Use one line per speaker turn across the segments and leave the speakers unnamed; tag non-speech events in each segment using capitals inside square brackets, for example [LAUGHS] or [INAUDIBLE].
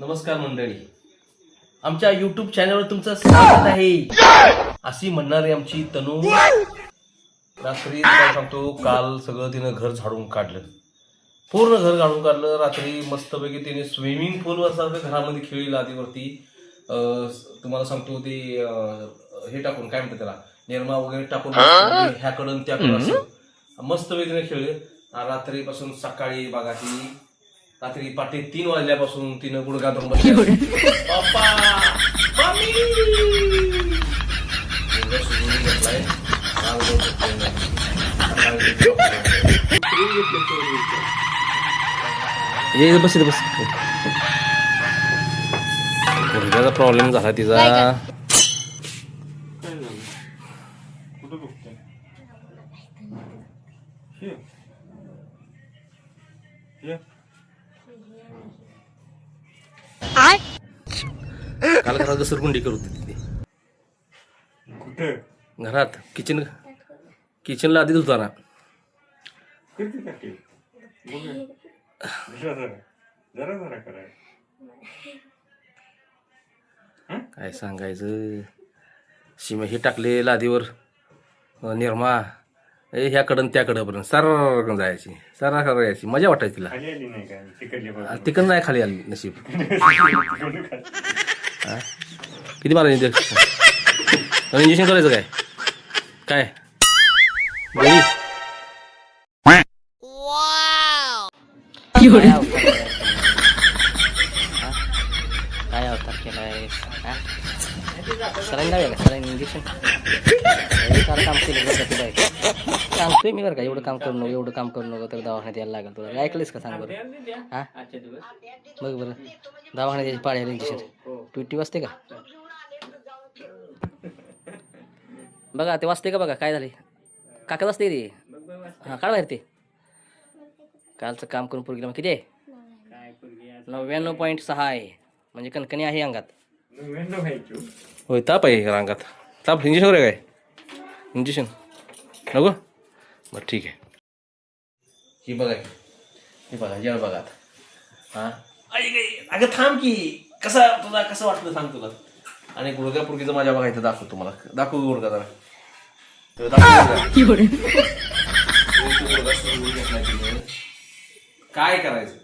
नमस्कार मंडळी. आमच्या युट्यूब चॅनलवर तुमचं स्वागत आहे. अशी म्हणणारी आमची तनू. रात्री काय सांगतो काल सगळं तिनं घर झाडून काढलं. पूर्ण घर झाडून काढलं. रात्री मस्तपैकी तिने स्विमिंग पूल सारखं घरामध्ये खेळली लादीवरती अं, तुम्हाला सांगतो ते हे टाकून काय म्हणतात त्याला? निर्मा वगैरे टाकून ह्याकडून त्याकडून मस्तपैकी तिने खेळले. रात्रीपासून सकाळी बघा ती रात्री पाटे तीन वाजल्यापासून तिनं गुडघा धरून बसली पप्पा मम्मी! मुलगा सुजून घेतलाय. राग रोज झोपलेला नाही. सकाळी झोपलाय. ये बस इथे बस गुडघ्याचा प्रॉब्लेम झाला तिचा
काय झालं कुठं
काल घरात घसरगुंडी करत होती ती
कुठं?
घरात. किचन किचनला आधीच होता ना. काय सांगायचं? शिमे हे टाकले लादीवर. निर्मा ह्याकडं त्याकडं पर्यंत सारा जायची. सारा सारा यायची. मजा वाटायची तिला.
खाली आली नाही.
तिकडं नाही खाली आली नशीब. हा? किती मारा इंजेक्शन करायचं काय? काय? गोळी?
काय अवतार केलाय? सलाईन लावूया का? Saline injection? सारं काम केलं बरं का तुला एक. सांगतोय मी बरं का एवढं काम करू नको एवढं काम करू नको तर दवाखान्यात यायला लागेल तुला. ऐकलंस का सांग बरं? हा? बघ बरं. दवाखान्यात यायची पाळी इंजेक्शन ट्विटी वाजते का? बघा ते वाजते का बघा? काय झाले काका वाजते ते हां काढ बाहेर ते. कालचं काम करून पोरगीला मग किती आहे? नव्याण्णव पॉईंट सहा आहे. म्हणजे कणकणी आहे अंगात.
हो.
होय ताप आहे अंगात ताप इंजेक्शन करूया काय? इंजेक्शन. नको? बरं ठीक आहे. ही बघा ही. बघा जेवण बघा आता. हा? आई गे, अगं थांब की. कसा तुला कसं वाटलं सांग तुला. आणि गुडघा पुरगीचं माझ्या बघायचं दाखव तुम्हाला. दाखव गुडघा जरा. तो दाखव गुडघा. तो गुडघा समजून घेतलाय तिने. काय करायचं?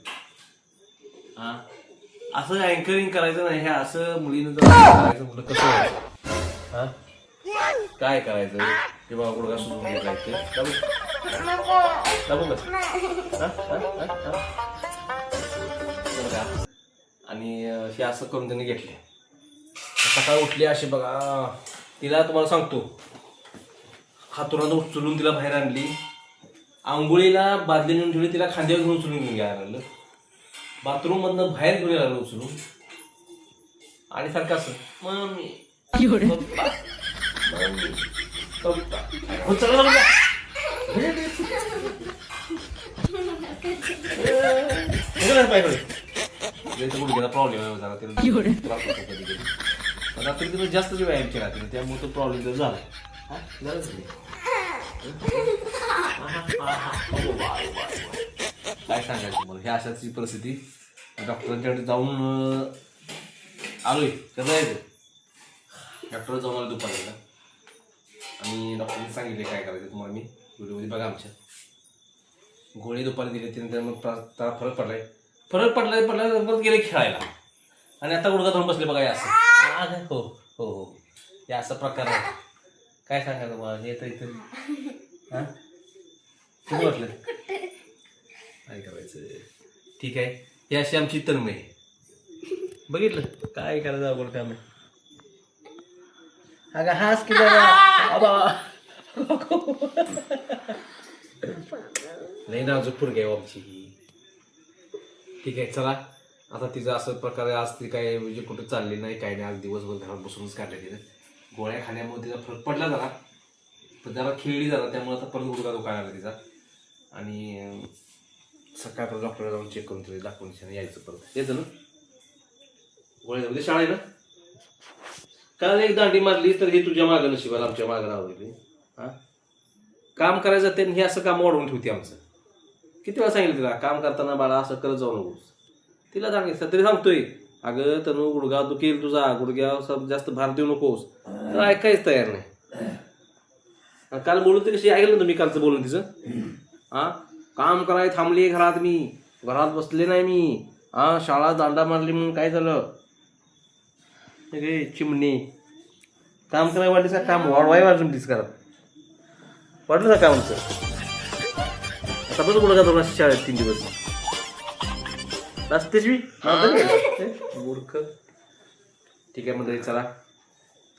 हा? असं अँकरिंग करायचं नाही. हे असं मुलीनं जर करायचं म्हटलं कसं व्हायचं? हा? काय करायचं? ते बाबा गुडघा दाबू. दाबू [LAUGHS] आणि हे असं करून त्यांनी घेतले. सकाळी उठली अशी बघा. तिला तुम्हाला सांगतो. हातुरानं उचलून तिला बाहेर आणली. आंघोळीला बादली नेऊन ठेवली तिला खांद्यावर घेऊन उचलून घेऊन घ्यायला लागलं. बाथरूम मधनं बाहेर घेऊन लागलं उचलून. आणि सारखं असं मम्मी पप्पा, मम्मी, पप्पा. हो, चला बरं का. हे पाहिजे? गुडघ्याचा प्रॉब्लेम आहे जरा त्याला त्रास होतो कधी कधी पण रात्री तिला जास्त व्यायाम केला तिने त्यामुळे तो प्रॉब्लेम तर झाला हा? नाही? काय सांगायचं मला ह्या अशाची परिस्थिती डॉक्टरांच्याकडे जाऊन आलोय कसं यायचं डॉक्टर जाऊन आलो दुपारीला आणि डॉक्टरने सांगितले काय करायचं तुम्हाला मी व्हिडिओमध्ये बघा आमच्या गोळी दुपारी दिली त्यामुळे प्रा- त्याला फरक पडलाय फरक पडला पडला परत गेले खेळायला. आणि आता गुडघा धरून बसले बघा असं. हो हो हो. हे असा प्रकार आहे. काय सांगायचं बाबा? येत इथं हा? किती वाटलं काय करायचं? ठीक आहे. ही अशी आमची तन्मय बघितलं? काय करायचं अवघड काम आहे. अगं हाच की जरा. नाही लई नाजूक पुरगी आहे हो आमची ठीक आहे चला. आता तिचं असं प्रकारे आज ती काय म्हणजे कुठं चालली नाही काय नाही. आज दिवसभर घरात बसूनच काढले तिने. गोळ्या खाण्यामुळे तिचा फरक पडला जरा. पण जरा खेळली जरा त्यामुळे आता परत गुडघा दुखायला आला तिचा. आणि सकाळ सकाळपर्यंत डॉक्टरला जाऊन चेक करून तिला दाखवून यायचं परत. येतं ना? गोळ्या म्हणजे शाळा आहे ना काल एक दांडी मारली तर हे तुझ्या मागं नशिबाला आमच्या मागं राहली हां? काम करायचं ते हे असं काम वाढवून ठेवते आमचं. किती वेळा सांगितलं तिला काम करताना बाळा असं करत जाऊ नकोस. तिला सांगितलं तरी सांगतोय. अगं तनु गुडघा दुखेल तुझा गुडघ्यावर सब जास्त भार देऊ नकोस. तर ऐकायच तयार नाही. काल बोलून तरी कशी? ऐकलं ना तुम्ही कालचं बोलून तिचं? हा काम कराय थांबली घरात मी. घरात बसले नाही मी. हा शाळा दांडा मारली म्हणून काय झालं? हे चिमणी. काम करायला वाटलीस का? काम वाढवाय वाटलीस घरात. वाटलं काय कामचं बस गुडघा दोन शाळेत तीन दिवस. असतेच मी [LAUGHS] मूर्ख. ठीक आहे मंडळी चला.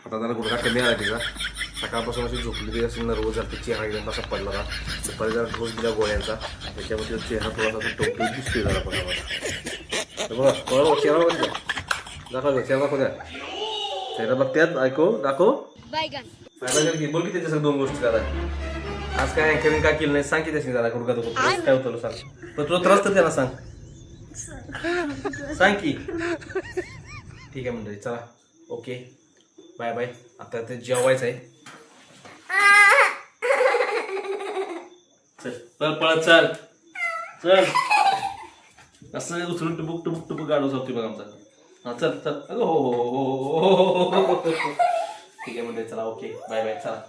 आता जरा गुडघा कमी आला तिचा. सकाळपासून अशी झोपली तरी असेल ना रोज जर चेहरा एकदम असा पडला ना दुपारी जरा रोज दिला गोळ्यांचा. त्याच्यामध्ये चेहरा थोडासा टोपली दिसतोय जरा मला तर बघा बरोबर चेहरा बघा. दाखवा चेहरा दाखव द्या चेहरा बघत्यात ऐको दाखव. बोल की त्याच्या दोन गोष्टी जरा आज काय अँकरिंग का केलं नाही? सांग की त्याशी जरा गुडगा दुखत काय होतं सांग? तर तुझा त्रास तर त्याला सांग. सांग की. ठीक आहे मंडळी चला. ओके. Bye bye. आता ते जेवायचं आहे. चल चल पळत चल. चल. असं उचलून टुबुक टुबुक टुबुक गाडू जातो बघ आमचा. हा चल चल. अगं हो हो हो हो हो, हो, हो, हो, हो, हो. ठीक आहे म्हणजे चला ओके. बाय बाय चला.